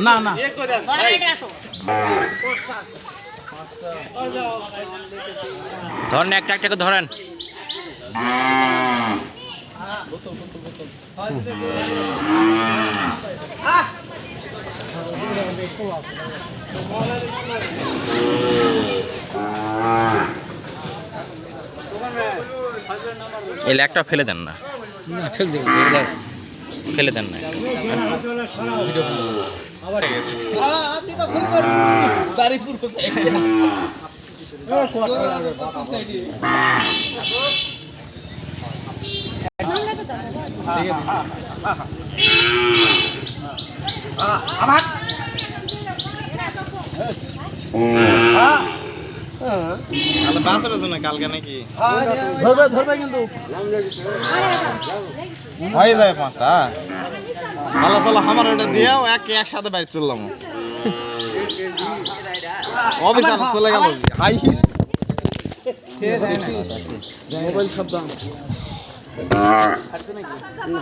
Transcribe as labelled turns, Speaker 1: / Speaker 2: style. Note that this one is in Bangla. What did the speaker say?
Speaker 1: না না।
Speaker 2: ধরেন একটা একটা ধরেন। এই ল্যাগটা ফেলে দেন না।
Speaker 1: না
Speaker 2: ফেলে দেন না।
Speaker 3: তাহলে বাসের জন্য কালকে নাকি?
Speaker 1: ধরবে ধরবে কিন্তু।
Speaker 3: হয়ে যাবে পাঁচটা ভালো চলো আমার ওটা দিয়েও এক একসাথে বাড়ি চললাম অফিস চলে গেল হাই।
Speaker 1: মোবাইল শব্দ